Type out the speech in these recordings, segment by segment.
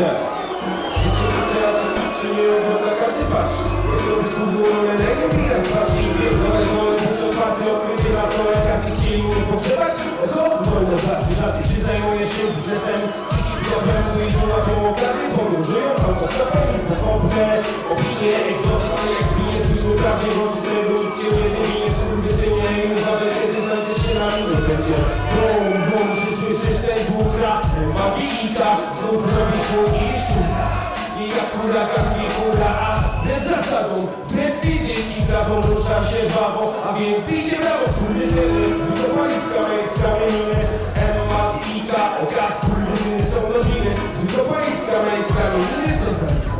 Raz. Życie to teatrze, patrzy, nie ogląda, każdy patrzy. Jest to być kurwą legend i raz patrzy i pierdolę wolę, muszę otwarty odkryty na stole, takich chcieli mnie pogrzebać. Echo, wolne żarty, żarty, czy zajmujesz się biznesem? Cichy problem, tu i tu na tą okazję podróżując autostopem i pochopne opinie, egzotyczne jak pinie, zwyszły prawdzie, sobie magika, znów robi szum i szum. I jak huragan, nie hura, a wbrew zasadą, wbrew fizyki, prawą ruszam się żwawo, a więc bijcie brawo, skurwysyny, zwykłopali z kamień, z kamieniny, Emma i Ika, okaz, skurwysyny są nowiny, zwykłopali z kamień, z kamieniny, co za licho.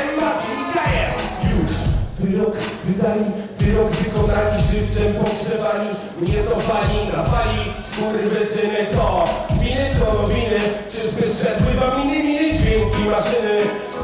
Emma i Ika jest już. Wyrok wydali, wyrok wykonali, żywcem pogrzewali, mnie to wali, nawali, skurwysyny, co? Maszyny,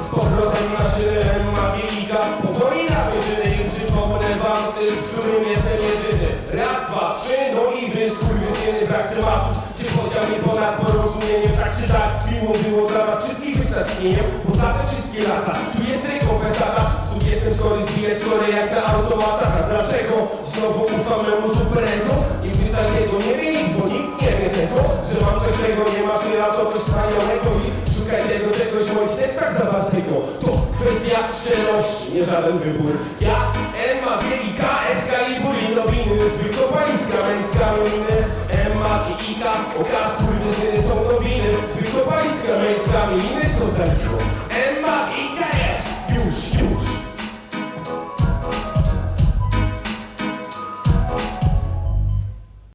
z powrotem maszyny, Emma Wielika, powoli na wyżyny i przypomnę wam styl, w którym jestem jedyny. Raz, dwa, trzy, no i wy, skurwysyny, brak tematów, czy podział ponad porozumieniem, tak czy tak, miło było dla was wszystkich być natchnieniem, bo za te wszystkie lata, tu jest rekompensata, znów jestem skory zbijać skory jak na automatach, a dlaczego? Znowu ufam memu superego? Szczerości, nie żaden wybór. Ja, Emma, Wielika, Excalibur i nowiny, zwykło pańska, męska miny, Emma i Ika, okaz, kurwy syny są nowiny, zwykło pańska, męska miny, co za licho.